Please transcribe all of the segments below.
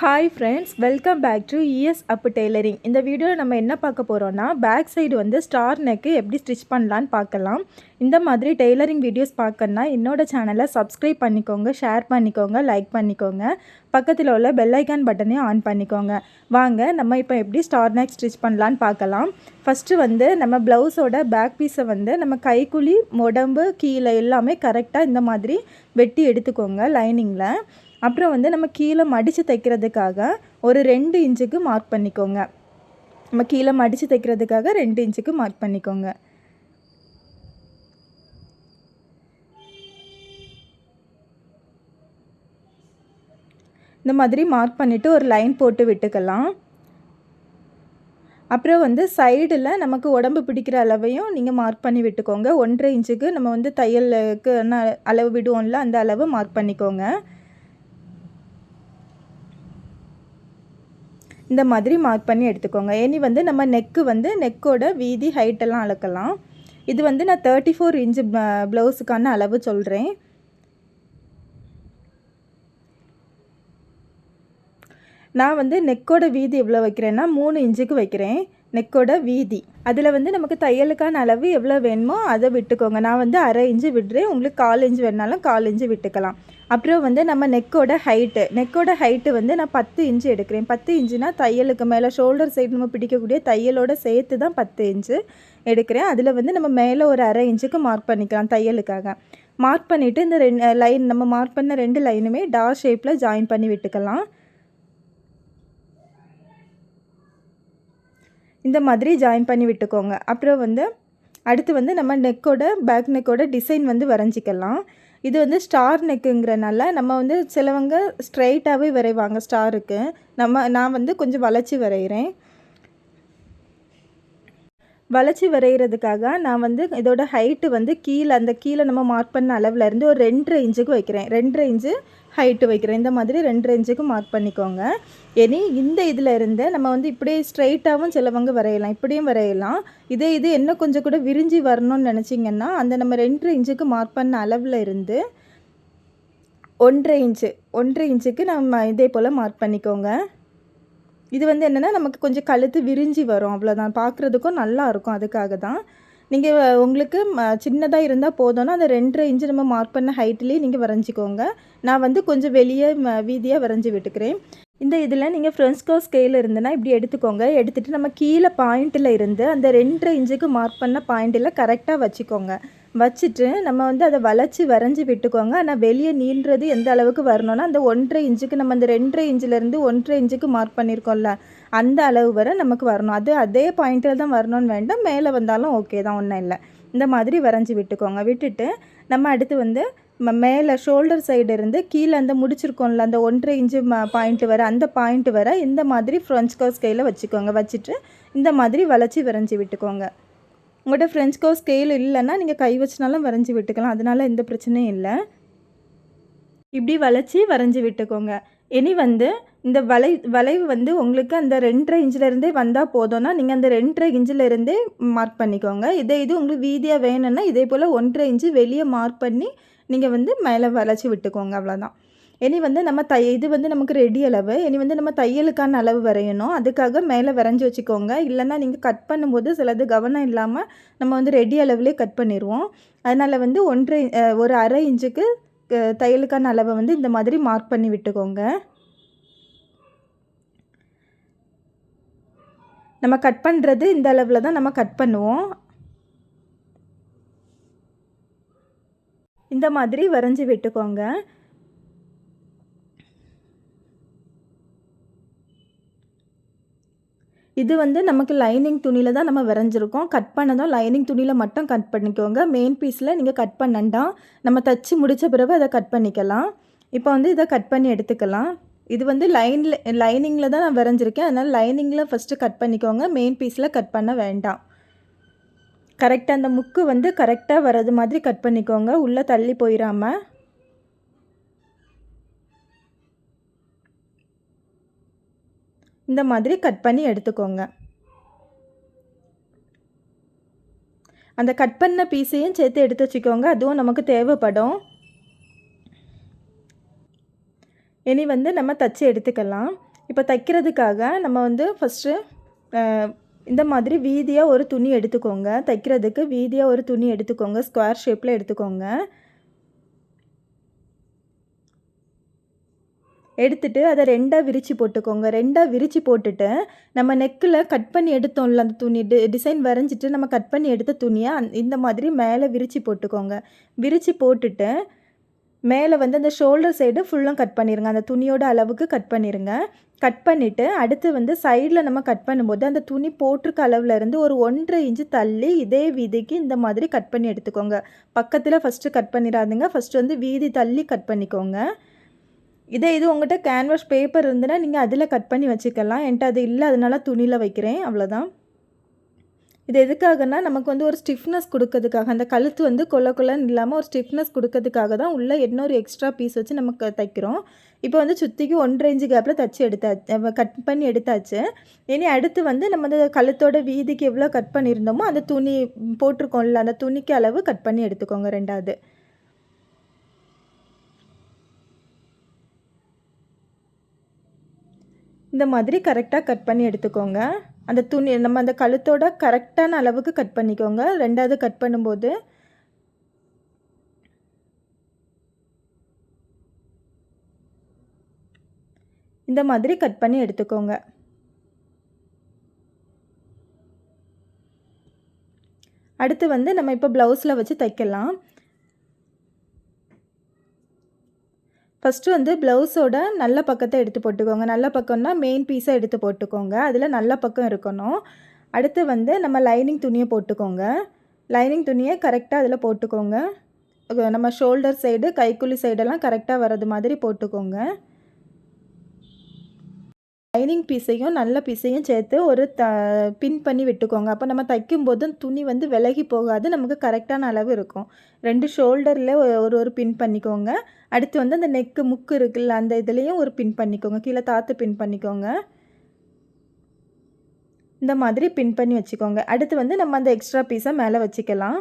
Hi friends welcome back to E S Appu tailoring இந்த வீடியோவில் நம்ம என்ன பார்க்க போகிறோன்னா பேக் சைடு வந்து ஸ்டார் நெக்கு எப்படி ஸ்டிச் பண்ணலான்னு பார்க்கலாம். இந்த மாதிரி டெய்லரிங் வீடியோஸ் பார்க்கணுன்னா என்னோட சேனலை சப்ஸ்கிரைப் பண்ணிக்கோங்க ஷேர் பண்ணிக்கோங்க லைக் பண்ணிக்கோங்க. பக்கத்தில் உள்ள பெல்லைக்கான் பட்டனையும் ஆன் பண்ணிக்கோங்க. வாங்க நம்ம இப்போ எப்படி ஸ்டார் நெக் ஸ்டிச் பண்ணலான்னு பார்க்கலாம். ஃபஸ்ட்டு வந்து நம்ம ப்ளவுஸோட பேக் பீஸை வந்து நம்ம கைக்குழி உடம்பு கீழே எல்லாமே கரெக்டாக இந்த மாதிரி வெட்டி எடுத்துக்கோங்க லைனிங்கில் அப்புறம் வந்து நம்ம கீழே மடித்து தைக்கிறதுக்காக ஒரு ரெண்டு இன்ச்சுக்கு மார்க் பண்ணிக்கோங்க. நம்ம கீழே மடித்து தைக்கிறதுக்காக ரெண்டு இன்ச்சுக்கு மார்க் பண்ணிக்கோங்க. இந்த மாதிரி மார்க் பண்ணிவிட்டு ஒரு லைன் போட்டு விட்டுக்கலாம். அப்புறம் வந்து சைடில் நமக்கு உடம்பு பிடிக்கிற அளவையும் நீங்கள் மார்க் பண்ணி விட்டுக்கோங்க. ஒன்றரை இன்ச்சுக்கு நம்ம வந்து தையலுக்கு அளவு விடுவோம்ல அந்த அளவு மார்க் பண்ணிக்கோங்க. இந்த மாதிரி மார்க் பண்ணி எடுத்துக்கோங்க. இனி வந்து நம்ம நெக்கு வந்து நெக்கோட வீதி ஹைட்டெல்லாம் அளக்கலாம். இது வந்து நான் தேர்ட்டி ஃபோர் இன்ச்சு ப்ளவுஸுக்கான அளவு சொல்கிறேன் நான் வந்து நெக்கோட வீதி எவ்வளோ வைக்கிறேன்னா மூணு இன்ச்சுக்கு வைக்கிறேன். நெக்கோட வீதி. அதில் வந்து நமக்கு தையலுக்கான அளவு எவ்வளோ வேணுமோ அதை விட்டுக்கோங்க. நான் வந்து அரை இன்ச்சு விடுறேன். உங்களுக்கு கால் இன்ச்சு வேணாலும் கால் இன்ச்சு விட்டுக்கலாம். அப்புறம் வந்து நம்ம நெக்கோட ஹைட்டு நெக்கோட ஹைட்டு வந்து நான் பத்து இன்ச்சு எடுக்கிறேன். பத்து இன்ச்சுனா தையலுக்கு மேலே ஷோல்டர் சைடு நம்ம பிடிக்கக்கூடிய தையலோட சேர்த்து தான் பத்து இன்ச்சு எடுக்கிறேன். அதில் வந்து நம்ம மேலே ஒரு அரை இன்ச்சுக்கு மார்க் பண்ணிக்கலாம் தையலுக்காக. மார்க் பண்ணிவிட்டு இந்த ரெண்டு லைன் நம்ம மார்க் பண்ண ரெண்டு லைனுமே டா ஷேப்பில் ஜாயின் பண்ணி விட்டுக்கலாம். இந்த மாதிரி ஜாயின் பண்ணி விட்டுக்கோங்க. அப்புறம் வந்து அடுத்து வந்து நம்ம நெக்கோட பேக் நெக்கோட டிசைன் வந்து வரைஞ்சிக்கலாம். இது வந்து ஸ்டார் நெக்குங்கிறனால நம்ம வந்து சிலவங்க ஸ்ட்ரைட்டாகவே வரைவாங்க ஸ்டாருக்கு நம்ம நான் வந்து கொஞ்சம் வளைச்சி வரைகிறேன் வளைச்சி வரைகிறதுக்காக நான் வந்து இதோட ஹைட்டு வந்து கீழே அந்த கீழே நம்ம மார்க் பண்ண அளவில் இருந்து ஒரு ரெண்டரை இன்ச்சுக்கு வைக்கிறேன். ரெண்டரை இன்ச்சு ஹைட்டு வைக்கிறேன். இந்த மாதிரி ரெண்டரை இன்ச்சுக்கு மார்க் பண்ணிக்கோங்க. இனி இந்த இதில் இருந்து நம்ம வந்து இப்படியே ஸ்ட்ரைட்டாகவும் சிலவங்க வரையலாம். இப்படியும் வரையலாம். இதே இது என்ன கொஞ்சம் கூட விரிஞ்சி வரணும்னு நினச்சிங்கன்னா அந்த நம்ம ரெண்டரை இன்ச்சுக்கு மார்க் பண்ண அளவில் இருந்து ஒன்றரை இன்ச்சு ஒன்றரை இன்ச்சுக்கு நம்ம இதே போல் மார்க் பண்ணிக்கோங்க. இது வந்து என்னென்னா நமக்கு கொஞ்சம் கழுத்து விரிஞ்சி வரும். அவ்வளோதான் பார்க்குறதுக்கும் நல்லா இருக்கும். அதுக்காக தான். நீங்கள் உங்களுக்கு சின்னதாக இருந்தால் போதும்னா அந்த ரெண்டரை இன்ச்சு நம்ம மார்க் பண்ண ஹைட்லேயே நீங்கள் வரைஞ்சிக்கோங்க. நான் வந்து கொஞ்சம் வெளியே வீதியாக வரைஞ்சி விட்டுக்கிறேன். இந்த இதில் நீங்கள் ஃப்ரெண்ட்ஸ்கோ ஸ்கேல் இருந்துன்னா இப்படி எடுத்துக்கோங்க. எடுத்துகிட்டு நம்ம கீழே பாயிண்ட்டில் இருந்து அந்த ரெண்டரை இன்ச்சுக்கு மார்க் பண்ண பாயிண்ட்டில் கரெக்டாக வச்சுக்கோங்க. வச்சுட்டு நம்ம வந்து அதை வளைச்சி வரைஞ்சி விட்டுக்கோங்க. ஆனால் வெளியே நீன்றது எந்த அளவுக்கு வரணும்னா அந்த ஒன்றரை இன்ச்சுக்கு நம்ம அந்த ரெண்டரை இன்ச்சிலேருந்து ஒன்றரை இன்ச்சுக்கு மார்க் பண்ணியிருக்கோம்ல அந்த அளவு வரை நமக்கு வரணும். அது அதே பாயிண்ட்டில் தான் வரணும்னு வேண்டாம். மேலே வந்தாலும் ஓகே தான் ஒன்றும் இல்லை. இந்த மாதிரி வரைஞ்சி விட்டுக்கோங்க. விட்டுட்டு நம்ம அடுத்து வந்து மேலே ஷோல்டர் சைடு இருந்து கீழே அந்த முடிச்சிருக்கோம்ல அந்த ஒன்றரை இன்ச்சு பாயிண்ட்டு வர அந்த பாயிண்ட்டு வர இந்த மாதிரி ஃப்ரெஞ்ச் கர்ஸ் கையில் வச்சுக்கோங்க. வச்சுட்டு இந்த மாதிரி வளைச்சி வரைஞ்சி விட்டுக்கோங்க. உங்கள்கிட்ட ஃப்ரெஞ்ச் ஸ்கேல் இல்லைன்னா நீங்கள் கை வச்சுனாலும் வரைஞ்சி விட்டுக்கலாம். அதனால் எந்த பிரச்சனையும் இல்லை. இப்படி வளைச்சி வரைஞ்சி விட்டுக்கோங்க. இனி வந்து இந்த வளை வளைவு வந்து உங்களுக்கு அந்த ரெண்டரை இன்ச்சிலேருந்தே வந்தால் போதும்னா நீங்கள் அந்த ரெண்டரை இன்ச்சிலேருந்தே மார்க் பண்ணிக்கோங்க. இதே இது உங்களுக்கு வீதியாக வேணும்னா இதே போல் ஒன்றரை இன்ச்சு வெளியே மார்க் பண்ணி நீங்கள் வந்து மேலே வளைச்சி விட்டுக்கோங்க. அவ்வளோதான் இனி வந்து நம்ம தை இது வந்து நமக்கு ரெடி அளவு. இனி வந்து நம்ம தையலுக்கான அளவு வரையணும். அதுக்காக மேலே வரைஞ்சி வச்சுக்கோங்க. இல்லைன்னா நீங்கள் கட் பண்ணும்போது சிலது கவனம் இல்லாமல் நம்ம வந்து ரெடி அளவுலேயே கட் பண்ணிடுவோம் அதனால் வந்து ஒன்றரை ஒரு அரை இன்ச்சுக்கு தையலுக்கான அளவை வந்து இந்த மாதிரி மார்க் பண்ணி விட்டுக்கோங்க. நம்ம கட் பண்ணுறது இந்த அளவில் தான் நம்ம கட் பண்ணுவோம். இந்த மாதிரி வரைஞ்சி விட்டுக்கோங்க. இது வந்து நமக்கு லைனிங் துணியில் தான் நம்ம வரைஞ்சிருக்கோம். கட் பண்ணதும் லைனிங் துணியில் மட்டும் கட் பண்ணிக்கோங்க. மெயின் பீஸில் நீங்கள் கட் பண்ணண்டாம் நம்ம தச்சு முடித்த பிறகு அதை கட் பண்ணிக்கலாம். இப்போ வந்து இதை கட் பண்ணி எடுத்துக்கலாம். இது வந்து லைனில் லைனிங்கில் தான் நான் வரைஞ்சிருக்கேன். அதனால் லைனிங்கில் ஃபஸ்ட்டு கட் பண்ணிக்கோங்க. மெயின் பீஸில் கட் பண்ண வேண்டாம். கரெக்டாக அந்த முக்கு வந்து கரெக்டாக வர்றது மாதிரி கட் பண்ணிக்கோங்க. உள்ளே தள்ளி போயிடாமல் இந்த மாதிரி கட் பண்ணி எடுத்துக்கோங்க. அந்த கட் பண்ண பீஸையும் சேர்த்து எடுத்து வச்சுக்கோங்க. அதுவும் நமக்கு தேவைப்படும். இனி வந்து நம்ம தச்சு எடுத்துக்கலாம். இப்போ தைக்கிறதுக்காக நம்ம வந்து ஃபஸ்ட்டு இந்த மாதிரி வீதியாக ஒரு துணி எடுத்துக்கோங்க. தைக்கிறதுக்கு வீதியாக ஒரு துணி எடுத்துக்கோங்க. ஸ்கொயர் ஷேப்பில் எடுத்துக்கோங்க. எடுத்துட்டு அதை ரெண்டாக விரித்து போட்டுக்கோங்க. ரெண்டாக விரித்து போட்டுட்டு நம்ம நெக்கில் கட் பண்ணி எடுத்தோம்ல அந்த துணி டி டிசைன் வரைஞ்சிட்டு நம்ம கட் பண்ணி எடுத்த துணியை இந்த மாதிரி மேலே விரித்து போட்டுக்கோங்க. விரித்து போட்டுட்டு மேலே வந்து அந்த ஷோல்டர் சைடு ஃபுல்லாக கட் பண்ணிடுங்க அந்த துணியோட அளவுக்கு கட் பண்ணிடுங்க கட் பண்ணிவிட்டு அடுத்து வந்து சைடில் நம்ம கட் பண்ணும்போது அந்த துணி போட்டிருக்க அளவில் இருந்து ஒரு ஒன்றரை இன்ச்சு தள்ளி இதே வீதிக்கு இந்த மாதிரி கட் பண்ணி எடுத்துக்கோங்க. பக்கத்தில் ஃபஸ்ட்டு கட் பண்ணிடாதுங்க. ஃபஸ்ட்டு வந்து வீதி தள்ளி கட் பண்ணிக்கோங்க. இதே இது உங்கள்கிட்ட கேன்வாஸ் பேப்பர் இருந்ததுன்னா நீங்கள் அதில் கட் பண்ணி வச்சுக்கலாம். என்கிட்ட அது இல்லை அதனால துணியில் வைக்கிறேன். அவ்வளோதான் இது எதுக்காகனா நமக்கு வந்து ஒரு ஸ்டிஃப்னஸ் கொடுக்கறதுக்காக. அந்த கழுத்து வந்து கொல்ல கொல்லன்னு இல்லாமல் ஒரு ஸ்டிஃப்னஸ் கொடுக்கறதுக்காக தான் உள்ளே இன்னொரு எக்ஸ்ட்ரா பீஸ் வச்சு நமக்கு தைக்கிறோம். இப்போ வந்து சுற்றிக்கு ஒன்றரை இன்ச்சு கேப்பில் தைச்சி எடுத்தாச்சு கட் பண்ணி எடுத்தாச்சு. இனி அடுத்து வந்து நம்ம அந்த கழுத்தோட வீதிக்கு எவ்வளோ கட் பண்ணியிருந்தோமோ அந்த துணி போட்டிருக்கோம்ல அந்த துணிக்கு அளவு கட் பண்ணி எடுத்துக்கோங்க ரெண்டாவது. இந்த மாதிரி கரெக்டாக கட் பண்ணி எடுத்துக்கோங்க. அந்த துணி நம்ம அந்த கழுத்தோட கரெக்டான அளவுக்கு கட் பண்ணிக்கோங்க. ரெண்டாவது கட் பண்ணும்போது இந்த மாதிரி கட் பண்ணி எடுத்துக்கோங்க. அடுத்து வந்து நம்ம இப்போ ப்ளவுஸில் வச்சு தைக்கலாம். ஃபஸ்ட்டு வந்து ப்ளவுஸோட நல்ல பக்கத்தை எடுத்து போட்டுக்கோங்க. நல்ல பக்கம்னா மெயின் பீஸை எடுத்து போட்டுக்கோங்க. அதில் நல்ல பக்கம் இருக்கணும். அடுத்து வந்து நம்ம லைனிங் துணியை போட்டுக்கோங்க. லைனிங் துணியை கரெக்டாக அதில் போட்டுக்கோங்க. நம்ம ஷோல்டர் சைடு கைக்குழி சைடெல்லாம் கரெக்டாக வர்றது மாதிரி போட்டுக்கோங்க. லைனிங் பீஸையும் நல்ல பீஸையும் சேர்த்து ஒரு த பின் பண்ணி விட்டுக்கோங்க. அப்போ நம்ம தைக்கும்போது துணி வந்து விலகி போகாது. நமக்கு கரெக்டான அளவு இருக்கும். ரெண்டு ஷோல்டரில் ஒரு ஒரு பின் பண்ணிக்கோங்க. அடுத்து வந்து அந்த நெக்கு முக்கு இருக்குல்ல அந்த இதுலேயும் ஒரு பின் பண்ணிக்கோங்க. கீழே தாத்து பின் பண்ணிக்கோங்க. இந்த மாதிரி பின் பண்ணி வச்சுக்கோங்க. அடுத்து வந்து நம்ம அந்த எக்ஸ்ட்ரா பீஸை மேலே வச்சுக்கலாம்.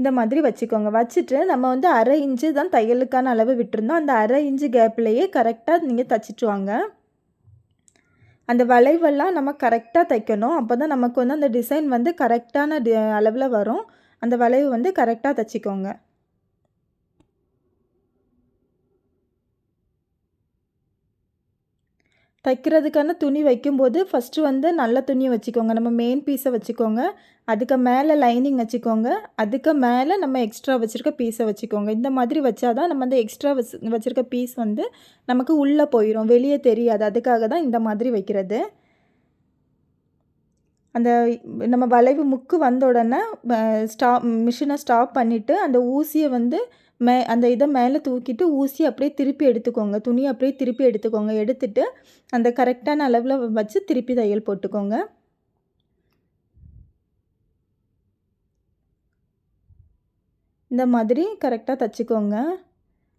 இந்த மாதிரி வச்சுக்கோங்க. வச்சுட்டு நம்ம வந்து அரை இன்ச்சு தான் தையலுக்கான அளவு விட்டுருந்தோம். அந்த அரை இன்ச்சு கேப்லேயே கரெக்டாக நீங்கள் தைச்சிட்டு வாங்க. அந்த வளைவெல்லாம் நம்ம கரெக்டாக தைக்கணும். அப்போ தான் நமக்கு வந்து அந்த டிசைன் வந்து கரெக்டான டி அளவில் வரும். அந்த வளைவு வந்து கரெக்டாக தைச்சிக்கோங்க. தைக்கிறதுக்கான துணி வைக்கும்போது ஃபஸ்ட்டு வந்து நல்ல துணியை வச்சுக்கோங்க. நம்ம மெயின் பீஸை வச்சுக்கோங்க. அதுக்கு மேலே லைனிங் வச்சுக்கோங்க. அதுக்கு மேலே நம்ம எக்ஸ்ட்ரா வச்சுருக்க பீஸை வச்சுக்கோங்க. இந்த மாதிரி வச்சா தான் நம்ம அந்த எக்ஸ்ட்ரா வச்சு வச்சுருக்க பீஸ் வந்து நமக்கு உள்ளே போயிடும் வெளியே தெரியாது. அதுக்காக தான் இந்த மாதிரி வைக்கிறது. அந்த நம்ம வளைவு முக்கு வந்த உடனே ஸ்டாப் மிஷினை ஸ்டாப் பண்ணிவிட்டு அந்த ஊசியை வந்து மே அந்த இதை மேலே தூக்கிட்டு ஊசி அப்படியே திருப்பி எடுத்துக்கோங்க. துணியை அப்படியே திருப்பி எடுத்துக்கோங்க. எடுத்துட்டு அந்த கரெக்டான அளவில் வச்சு திருப்பி தையல் போட்டுக்கோங்க. இந்த மாதிரி கரெக்டாக தைச்சிக்கோங்க.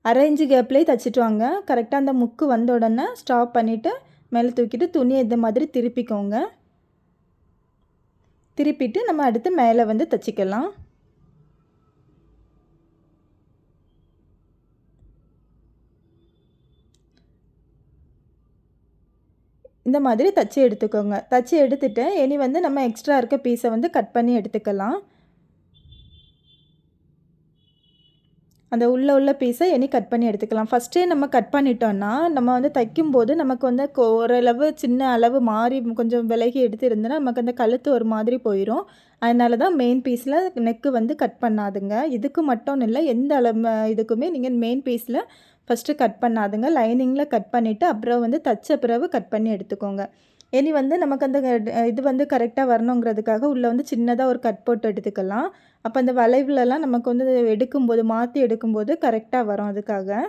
அரை இன்ச்சு கேப்லேயே தைச்சிட்டு வாங்க. கரெக்டாக அந்த முக்கு வந்த உடனே ஸ்டாப் பண்ணிவிட்டு மேலே தூக்கிட்டு துணியை இந்த மாதிரி திருப்பிக்கோங்க. திருப்பிட்டு நம்ம அடுத்து மேலே வந்து தைச்சிக்கலாம். இந்த மாதிரி தச்சு எடுத்துக்கோங்க. தச்சு எடுத்துட்டு இனி வந்து நம்ம எக்ஸ்ட்ரா இருக்க பீஸை வந்து கட் பண்ணி எடுத்துக்கலாம். அந்த உள்ளே உள்ள பீஸை இனி கட் பண்ணி எடுத்துக்கலாம். ஃபஸ்ட்டே நம்ம கட் பண்ணிட்டோன்னா நம்ம வந்து தைக்கும்போது நமக்கு வந்து ஓரளவு சின்ன அளவு மாறி கொஞ்சம் விலகி எடுத்து இருந்தோன்னா நமக்கு அந்த கழுத்து ஒரு மாதிரி போயிடும் அதனால தான் மெயின் பீஸில் நெக்கு வந்து கட் பண்ணாதுங்க. இதுக்கு மட்டும் இல்லை எந்த அளவு இதுக்குமே நீங்கள் மெயின் பீஸில் ஃபஸ்ட்டு கட் பண்ணாதுங்க. லைனிங்கில் கட் பண்ணிவிட்டு அப்புறம் வந்து தச்ச பிறகு கட் பண்ணி எடுத்துக்கோங்க. இனி வந்து நமக்கு அந்த இது வந்து கரெக்டாக வரணுங்கிறதுக்காக உள்ளே வந்து சின்னதாக ஒரு கட் போட்டு எடுத்துக்கலாம். அப்போ அந்த வளைவுலலாம் நமக்கு வந்து எடுக்கும்போது மாற்றி எடுக்கும்போது கரெக்டாக வரும் அதுக்காக.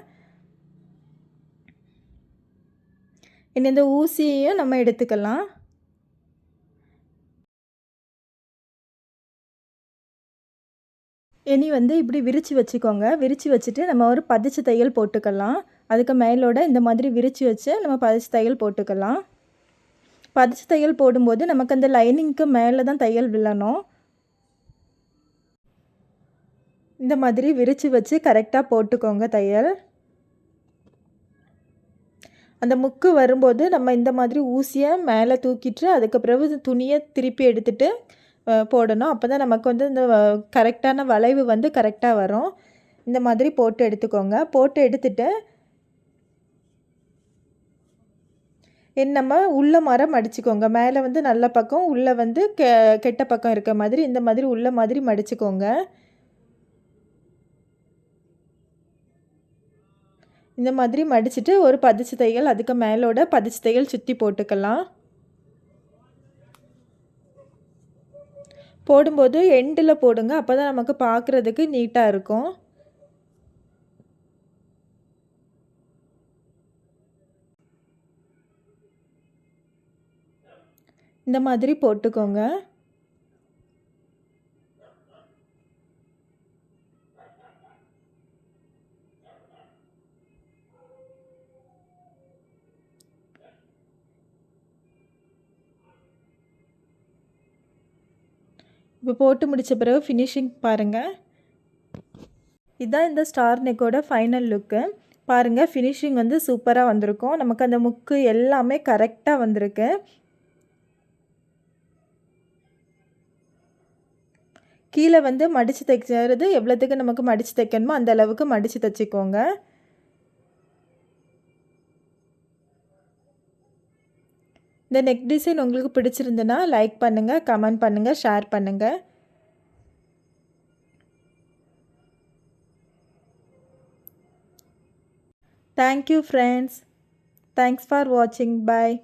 இனி இந்த ஊசியையும் நம்ம எடுத்துக்கலாம். இனி வந்து இப்படி விரித்து வச்சுக்கோங்க. விரித்து வச்சுட்டு நம்ம ஒரு பதிச்சு தையல் போட்டுக்கலாம். அதுக்கு மேலோட இந்த மாதிரி விரித்து வச்சு நம்ம பதிச்சு தையல் போட்டுக்கலாம். பதிச்சு தையல் போடும்போது நமக்கு அந்த லைனிங்க்கு மேலே தான் தையல் விழணும். இந்த மாதிரி விரித்து வச்சு கரெக்டாக போட்டுக்கோங்க தையல். அந்த முக்கு வரும்போது நம்ம இந்த மாதிரி ஊசியை மேலே தூக்கிட்டு அதுக்கு பிறகு துணியை திருப்பி எடுத்துகிட்டு போடணும். அப்போ தான் நமக்கு வந்து இந்த கரெக்டான வளைவு வந்து கரெக்டாக வரும். இந்த மாதிரி போட்டு எடுத்துக்கோங்க. போட்டு எடுத்துட்டு நம்ம உள்ள மரம் மடிச்சுக்கோங்க மேலே வந்து நல்ல பக்கம் உள்ளே வந்து கெ கெட்ட பக்கம் இருக்க மாதிரி இந்த மாதிரி உள்ள மாதிரி மடிச்சுக்கோங்க. இந்த மாதிரி மடிச்சுட்டு ஒரு பதிச்சு தையல் அதுக்கு மேலோட பதிச்சு தையல் சுற்றி போட்டுக்கலாம். போடும்போது எண்டில் போடுங்க. அப்போ தான் நமக்கு பார்க்குறதுக்கு நீட்டாக இருக்கும். இந்த மாதிரி போட்டுக்கோங்க. இப்போ போட்டு முடித்த பிறகு ஃபினிஷிங் பாருங்கள் இதுதான் இந்த ஸ்டார் நெக்கோட ஃபைனல் லுக்கு பாருங்கள் ஃபினிஷிங் வந்து சூப்பராக வந்திருக்கும். நமக்கு அந்த முக்கு எல்லாமே கரெக்டாக வந்திருக்கு. கீழே வந்து மடித்து தைக்கிறது எவ்வளோத்துக்கு நமக்கு மடித்து தைக்கணுமோ அந்த அளவுக்கு மடித்து தைச்சிக்கோங்க. இந்த நெக் டிசைன் உங்களுக்கு பிடிச்சிருந்துன்னா லைக் பண்ணுங்கள் கமெண்ட் பண்ணுங்கள் ஷேர் பண்ணுங்கள் thank you friends thanks for வாட்சிங் பாய்